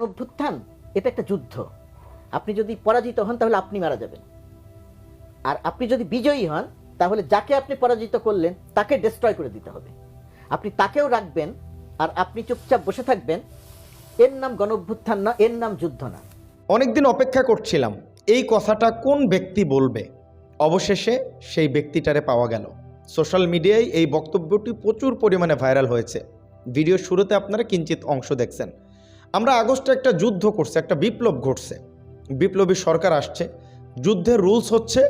অনভ্যুত্থান এটা একটা যুদ্ধ। আপনি যদি পরাজিত হন, তাহলে আপনি মারা যাবেন। আর আপনি যদি বিজয়ী হন, তাহলে যাকে আপনি পরাজিত করলেন, তাকে ডিস্ট্রয় করে দিতে হবে। আপনি তাকেও রাখবেন, আর আপনি চুপচাপ বসে থাকবেন। এর নাম গণভ্যুত্থান না, এর নাম যুদ্ধ না। অনেকদিন অপেক্ষা করছিলাম, এই কথাটা কোন ব্যক্তি বলবে? অবশেষে সেই ব্যক্তিটারে পাওয়া গেল। সোশ্যাল মিডিয়ায় এই বক্তব্যটি প্রচুর পরিমাণে ভাইরাল হয়েছে। ভিডিও শুরুতে আপনারা কিঞ্চিত অংশ দেখছেন। আমরা আগস্টে একটা যুদ্ধ করছে, একটা বিপ্লব ঘটছে। বিপ্লবী সরকার আসছে। যুদ্ধের রুলস হচ্ছে,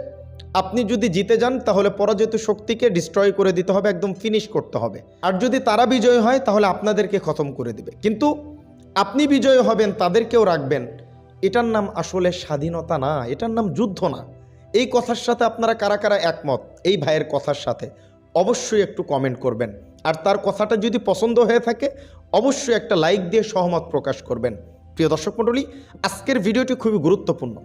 আপনি যদি জিতে যান, তাহলে পরাজিত শক্তিকে ডিস্ট্রয় করে দিতে হবে, একদম ফিনিশ করতে হবে। আর যদি তারা বিজয় হয়, তাহলে আপনাদেরকে খতম করে দিবে। কিন্তু আপনি বিজয় হবেন, তাদেরকেও রাখবেন। এটার নাম আসলে স্বাধীনতা না, এটার নাম যুদ্ধ না। এই কথার সাথে আপনারা কারা কারা একমত? এই ভাইয়ের কথার সাথে অবশ্যই একটু কমেন্ট করবেন। আর তার কথাটা যদি পছন্দ হয়ে থাকে অবশ্যই একটা লাইক দিয়ে সহমত প্রকাশ করবেন। প্রিয় দর্শক মণ্ডলী, আজকের ভিডিওটি খুবই গুরুত্বপূর্ণ।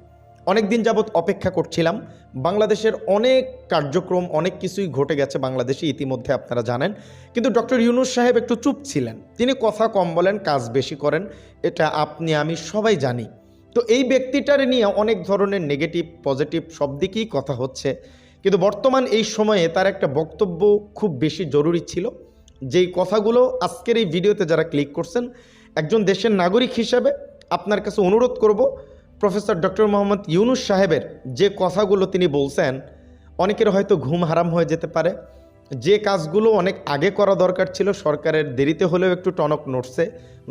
অনেক দিন যাবৎ অপেক্ষা করছিলাম। বাংলাদেশের অনেক কার্যক্রম, অনেক কিছুই ঘটে গেছে বাংলাদেশে, ইতিমধ্যে আপনারা জানেন। কিন্তু ডক্টর ইউনুস সাহেব একটু চুপ ছিলেন। তিনি কথা কম বলেন, কাজ বেশি করেন। এটা আপনি, আমি সবাই জানি। তো এই ব্যক্তিটার নিয়ে অনেক ধরনের নেগেটিভ পজিটিভ সব কথা হচ্ছে। কিন্তু বর্তমান এই সময়ে তার একটা বক্তব্য খুব বেশি জরুরি ছিল। যেই কথাগুলো আজকের এই ভিডিওতে যারা ক্লিক করছেন, একজন দেশের নাগরিক হিসেবে আপনার কাছে অনুরোধ করব, প্রফেসর ডক্টর মোহাম্মদ ইউনুস সাহেবের যে কথাগুলো তিনি বলছেন, অনেকের হয়তো ঘুম হারাম হয়ে যেতে পারে। যে কাজগুলো অনেক আগে করা দরকার ছিল, সরকারের দেরিতে হলেও একটু টনক নড়ছে,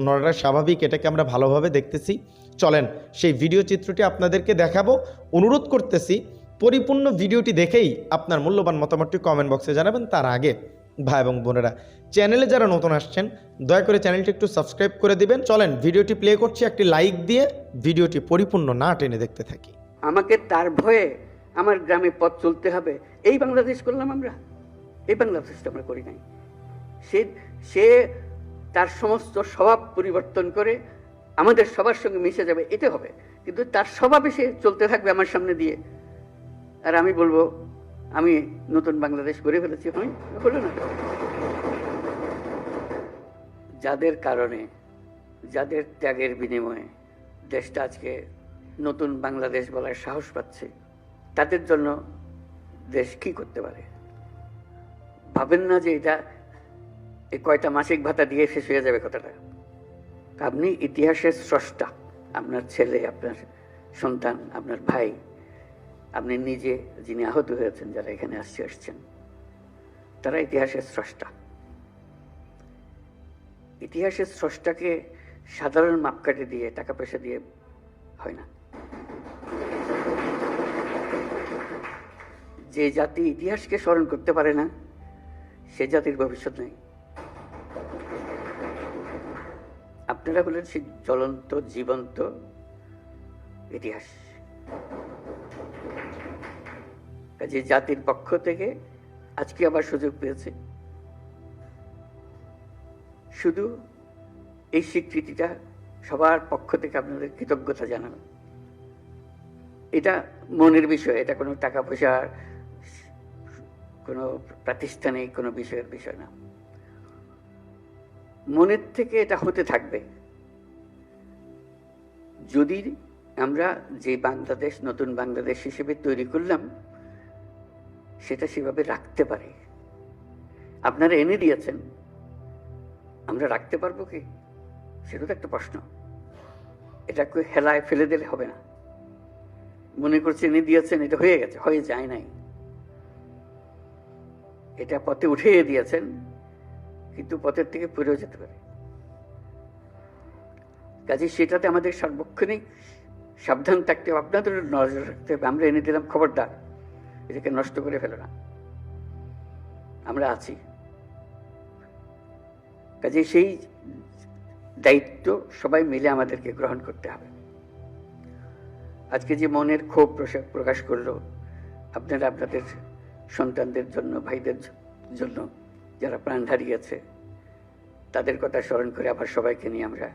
নড়াটা স্বাভাবিক, এটাকে আমরা ভালোভাবে দেখতেছি। চলেন, সেই ভিডিও চিত্রটি আপনাদেরকে দেখাবো। অনুরোধ করতেছি, পরিপূর্ণ ভিডিওটি দেখেই আপনার মূল্যবান মতামতটি কমেন্ট বক্সে জানাবেন। তার আগে ভাই এবং বোনেরা, চ্যানেলে যারা নতুন আসছেন, দয়া করে চ্যানেলটি একটু সাবস্ক্রাইব করে দিবেন। চলেন, ভিডিওটি প্লে করছি, একটি লাইক দিয়ে ভিডিওটি পরিপূর্ণ না টেনে দেখতে থাকি। আমাকে তার ভয়ে আমার গ্রামে পথ চলতে হবে। এই বাংলাদেশ করলাম আমরা। এই বাংলাদেশটা আমরা করি নাই। সে সে তার সমস্ত স্বভাব পরিবর্তন করে আমাদের সবার সঙ্গে মিশে যাবে, এতে হবে। কিন্তু তার স্বভাবে সে চলতে থাকবে আমার সামনে দিয়ে। আর আমি বলব আমি নতুন বাংলাদেশ গড়ে ফেলেছি, হয়? হলো না? যাদের কারণে, যাদের ত্যাগের বিনিময়ে দেশটা আজকে নতুন বাংলাদেশ বলার সাহস পাচ্ছে, তাদের জন্য দেশ কি করতে পারে? ভাবেন না যে এটা এই কয়টা মাসিক ভাতা দিয়ে শেষ হয়ে যাবে কথাটা। আপনি ইতিহাসের স্রষ্টা, আপনার ছেলে, আপনার সন্তান, আপনার ভাই আপনি নিজে যিনি আহত হয়েছেন, যারা এখানে আসছে, আসছেন। তারা ইতিহাসের স্রষ্টা। ইতিহাসের স্রষ্টাকে সাধারণ মাপকাঠি দিয়ে, টাকা পয়সা দিয়ে হয় না। যে জাতি ইতিহাসকে স্মরণ করতে পারে না, সে জাতির ভবিষ্যৎ নেই। আপনারা হলেন সেই জ্বলন্ত, জীবন্ত ইতিহাস। কাজে জাতির পক্ষ থেকে আজকে আবার সুযোগ পেয়েছে। শুধু এই স্বীকৃতিটা সবার পক্ষ থেকে আপনাদের কৃতজ্ঞতা জানানো। এটা মনের বিষয়, এটা কোনো টাকা পয়সার কোনো প্রাতিষ্ঠানিক কোনো বিষয়ের বিষয় না। মনের থেকে এটা হতে থাকবে। যদি আমরা যে বাংলাদেশ, নতুন বাংলাদেশ হিসেবে তৈরি করলাম সেটা সেভাবে রাখতে পারি। আপনারা এনে দিয়েছেন। আমরা রাখতে পারব কি? সেটা তো একটা প্রশ্ন। এটা কেউ হেলায় ফেলে দিলে হবে না। মনে করছে এনে দিয়েছেন, এটা হয়ে গেছে, হয়ে যায় নাই। এটা পথে উঠিয়ে দিয়েছেন, কিন্তু পথের থেকে পড়েও যেতে পারে। কাজে সেটাতে আমাদের সার্বক্ষণিক সাবধান থাকতে হবে, আপনাদের নজর রাখতে হবে। আমরা এনে দিলাম খবরদার। এটাকে নষ্ট করে ফেলো না। আমরা আছি। কাজে সেই দায়িত্ব সবাই মিলে আমাদেরকে গ্রহণ করতে হবে। আজকে যে মনের ক্ষোভ প্রকাশ করল, আপনারা আপনাদের সন্তানদের জন্য, ভাইদের জন্য যারা প্রাণ হারিয়েছে, তাদের কথা স্মরণ করে আবার সবাইকে নিয়ে আমরা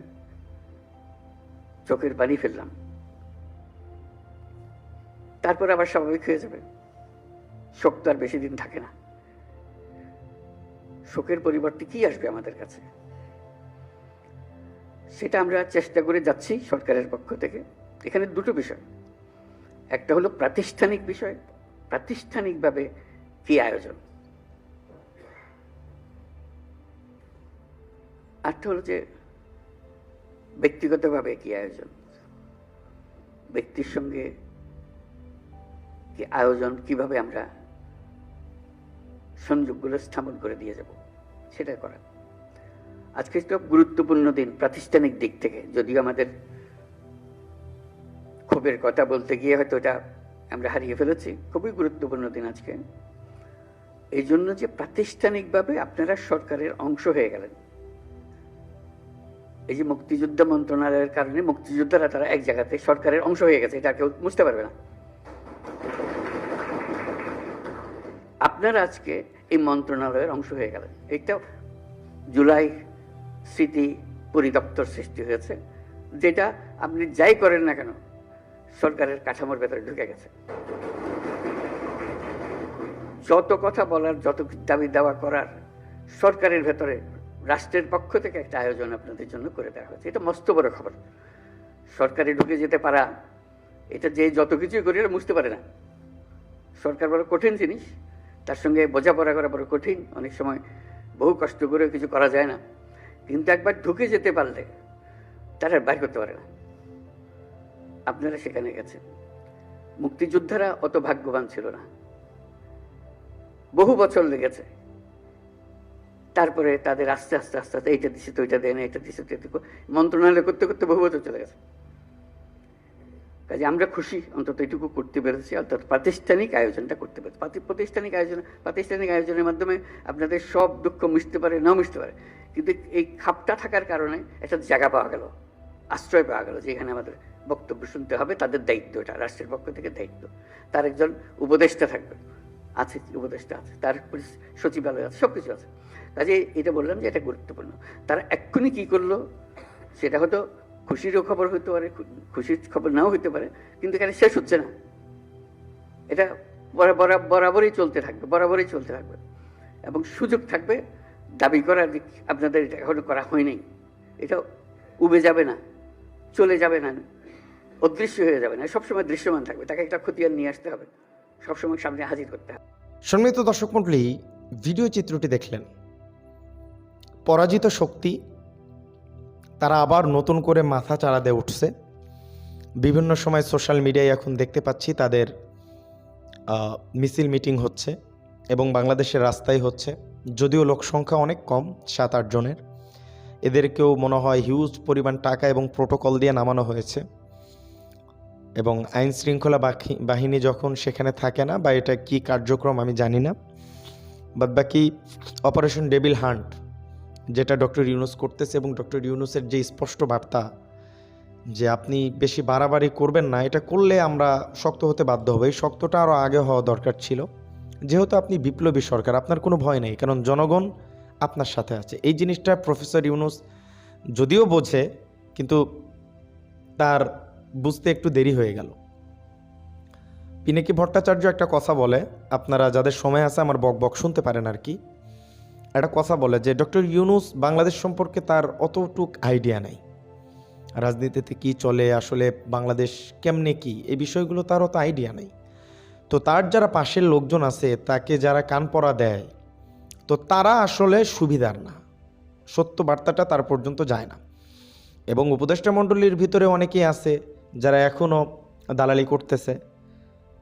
চোখের পানি ফেললাম। তারপর আবার স্বাভাবিক হয়ে যাবে। শোক তো আর বেশি দিন থাকে না। শোকের পরিবর্তে কি আসবে আমাদের কাছে? সেটা আমরা চেষ্টা করে যাচ্ছি সরকারের পক্ষ থেকে। এখানে দুটো বিষয়। একটা হলো প্রাতিষ্ঠানিক বিষয়, প্রাতিষ্ঠানিকভাবে কি আয়োজন? আরেকটা হলো যে ব্যক্তিগতভাবে কি আয়োজন? ব্যক্তির সঙ্গে কি আয়োজন কীভাবে আমরা সংযোগগুলো স্থাপন করে দিয়ে যাব। সেটা করা। আজকে একটা গুরুত্বপূর্ণ দিন প্রাতিষ্ঠানিক দিক থেকে। যদিও আমাদের ক্ষোভের কথা বলতে গিয়ে হয়তো এটা আমরা হারিয়ে ফেলেছি, খুবই গুরুত্বপূর্ণ দিন আজকে। এই জন্য যে প্রাতিষ্ঠানিকভাবে আপনারা সরকারের অংশ হয়ে গেলেন। এই যে মুক্তিযুদ্ধ মন্ত্রণালয়ের কারণে মুক্তিযোদ্ধারা তারা এক জায়গাতে সরকারের অংশ হয়ে গেছে, এটা কেউ বুঝতে পারবে না। আপনারা আজকে এই মন্ত্রণালয়ের অংশ হয়ে গেলেন। এটা জুলাই স্মৃতি পরিদপ্তর সৃষ্টি হয়েছে, যেটা আপনি যাই করেন না কেন, সরকারের কাঠামোর ভেতরে ঢুকে গেছে। যত কথা বলার, যত দাবি দাওয়া করার সরকারের ভেতরে, রাষ্ট্রের পক্ষ থেকে একটা আয়োজন আপনাদের জন্য করে দেওয়া হয়েছে। এটা মস্ত বড় খবর। সরকারে ঢুকে যেতে পারা, এটা যে যত কিছুই করি বুঝতে পারে না। সরকার বড় কঠিন জিনিস। তার সঙ্গে বোঝাপড়া করা বড় কঠিন। অনেক সময় বহু কষ্ট করে কিছু করা যায় না। কিন্তু একবার ঢুকে যেতে পারলে তারা বাইর করতে পারে না। আপনারা সেখানে গেছেন। মুক্তিযোদ্ধারা অত ভাগ্যবান ছিল না। বহু বছর লেগেছে। তারপরে তাদের আস্তে আস্তে আস্তে আস্তে এইটা দিচ্ছে তো ওইটা দেয় না এটা দিচ্ছে তো মন্ত্রণালয় করতে করতে বহু বছর চলে গেছে। কাজে আমরা খুশি, অন্তত এটুকু করতে পেরেছি, অর্থাৎ প্রাতিষ্ঠানিক আয়োজনটা করতে পেরেছি। প্রাতিষ্ঠানিক আয়োজন প্রাতিষ্ঠানিক আয়োজনের মাধ্যমে আপনাদের সব দুঃখ মিশতে পারে না মিশতে পারে। কিন্তু এই খাপটা থাকার কারণে একটা জায়গা পাওয়া গেল, আশ্রয় পাওয়া গেল, যে এখানে আমাদের বক্তব্য শুনতে হবে, তাদের দায়িত্ব এটা, রাষ্ট্রের পক্ষ থেকে দায়িত্ব। তার একজন উপদেষ্টা থাকবে আছে উপদেষ্টা আছে, তার সচিবালয় আছে সব কিছু আছে। কাজে এটা বললাম যে এটা গুরুত্বপূর্ণ। তারা এক্ষুনি কী করল, সেটা হয়তো খুশিরও খবর হতে পারে খুশির খবর নাও হতে পারে, কিন্তু এখানে শেষ হচ্ছে না। এটা বরা- বরা- বরাবরই চলতে থাকবে, বরাবরই চলতে থাকবে। এবং সুযোগ থাকবে, দাবি করার দিক আপনাদের এটা এখনও করা হয়নি। এটা উবে যাবে না, চলে যাবে না, অদৃশ্য হয়ে যাবে না, সবসময় দৃশ্যমান থাকবে, তাকে একটা খতিয়ান নিয়ে আসতে হবে, সবসময় সামনে হাজির করতে হবে। সম্মিলিত দর্শক মণ্ডলী, ভিডিও চিত্রটি দেখলেন। পরাজিত শক্তি তারা আবার নতুন করে মাথা চাড়া দিয়ে উঠছে। বিভিন্ন সময় সোশ্যাল মিডিয়ায় এখন দেখতে পাচ্ছি তাদের মিছিল মিটিং হচ্ছে এবং বাংলাদেশের রাস্তায় হচ্ছে। যদিও লোক সংখ্যা অনেক কম, সাত, আট জনের। এদেরকেও মনে হয় হিউজ পরিমাণ টাকা এবং প্রোটোকল দিয়ে নামানো হয়েছে। এবং আইন শৃঙ্খলা বাহিনী যখন সেখানে থাকে না বা এটা কি কার্যক্রম আমি জানি না। বাদ বাকি অপারেশন ডেবিল হান্ট যেটা ডক্টর ইউনুস করতেছে এবং ডক্টর ইউনুসের যে স্পষ্ট বার্তা যে আপনি বেশি বাড়াবাড়ি করবেন না, এটা করলে আমরা শক্ত হতে বাধ্য হব। এই শক্তটা আরও আগে হওয়া দরকার ছিল। যেহেতু আপনি বিপ্লবী সরকার, আপনার কোনো ভয় নেই, কারণ জনগণ আপনার সাথে আছে। এই জিনিসটা প্রফেসর ইউনুস যদিও বোঝে, কিন্তু তার বুঝতে একটু দেরি হয়ে গেল। পিনাকি ভট্টাচার্য একটা কথা বলে, আপনারা যাদের সময় আছে আমার বক বক শুনতে পারেন আর কি। একটা কথা বলে যে, ডক্টর ইউনুস বাংলাদেশ সম্পর্কে তার অতটুক আইডিয়া নেই। রাজনীতিতে কি চলে, আসলে বাংলাদেশ কেমনে কি, এই বিষয়গুলো তার অত আইডিয়া নেই। তো তার যারা পাশের লোকজন আছে, তাকে যারা কান পরা দেয়, তো তারা আসলে সুবিধার না। সত্য বার্তাটা তার পর্যন্ত যায় না। এবং উপদেষ্টা মণ্ডলীর ভিতরে অনেকেই আছে, যারা এখনও দালালি করতেছে।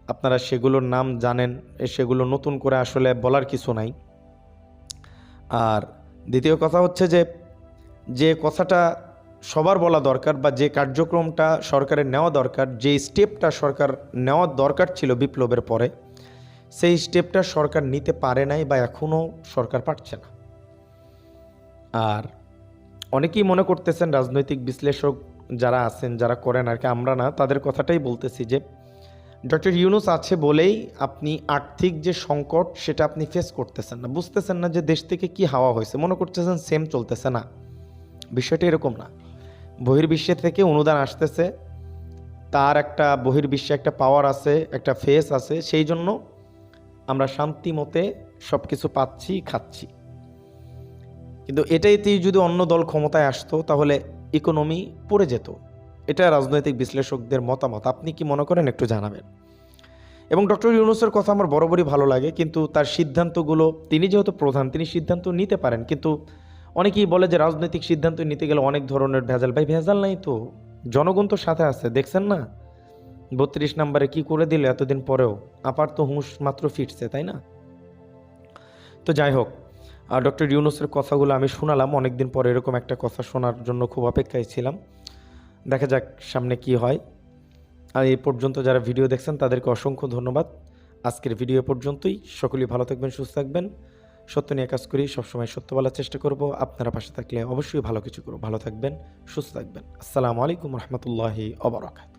আপনারা সেগুলোর নাম জানেন সেগুলো নতুন করে আসলে বলার কিছু নাই। আর দ্বিতীয় কথা হচ্ছে যে যে কথাটা সবার বলা দরকার বা যে কার্যক্রমটা সরকারের নেওয়া দরকার, যে স্টেপটা সরকার নেওয়া দরকার ছিল বিপ্লবের পরে, সেই স্টেপটা সরকার নিতে পারে নাই বা এখনও সরকার পারছে না। আর অনেকেই মনে করতেছেন, রাজনৈতিক বিশ্লেষক যারা আছেন, যারা করেন আর কি, আমরা না, তাদের কথাটাই বলতেছি যে ডক্টর ইউনুস আছে বলেই আপনি আর্থিক যে সংকট, সেটা আপনি ফেস করতেছেন না। বুঝতেছেন না যে দেশ থেকে কি হাওয়া হয়েছে। মনে করতেছেন সেম চলতেছে না। বিষয়টা এরকম না। বহির্বিশ্বের থেকে অনুদান আসতেছে। তার একটা বহির্বিশ্বে একটা পাওয়ার আছে, একটা ফেস আছে। সেই জন্য আমরা শান্তি মতে সব কিছু পাচ্ছি, খাচ্ছি। কিন্তু এটাইতেই যদি অন্য দল ক্ষমতায় আসতো, তাহলে ইকোনমি পড়ে যেত। এটা রাজনৈতিক বিশ্লেষকদের মতামত। আপনি কি মনে করেন একটু জানাবেন? এবং ডক্টর ইউনুসের কথা আমার বরাবরই ভালো লাগে, কিন্তু তার সিদ্ধান্তগুলো, তিনি যেহেতু প্রধান, তিনি সিদ্ধান্ত নিতে পারেন, কিন্তু অনেকেই বলে যে রাজনৈতিক সিদ্ধান্ত নিতে গেলে অনেক ধরনের ভেজাল। ভাই, ভেজাল নাই তো। জনগণ তো সাথে আছে, দেখছেন না? বত্রিশ নম্বরে কি করে দিল এতদিন পরেও? আপার তো হুঁশ মাত্র ফিরছে, তাই না? তো যাই হোক, আর ডক্টর ইউনুসের কথাগুলো আমি শোনালাম, অনেকদিন পরে এরকম একটা কথা শোনার জন্য খুব অপেক্ষায় ছিলাম। দেখা যাক সামনে কি হয়। আর এ পর্যন্ত যারা ভিডিও দেখছেন, তাদেরকে অসংখ্য ধন্যবাদ। আজকের ভিডিও পর্যন্তই। সকলেই ভালো থাকবেন, সুস্থ থাকবেন। সত্য নিয়ে কাজ করি, সবসময় সত্য বলার চেষ্টা করব। আপনারা পাশে থাকলে অবশ্যই ভালো কিছু করব। ভালো থাকবেন, সুস্থ থাকবেন। আসসালামু আলাইকুম রহমতুল্লাহি অবরাকাত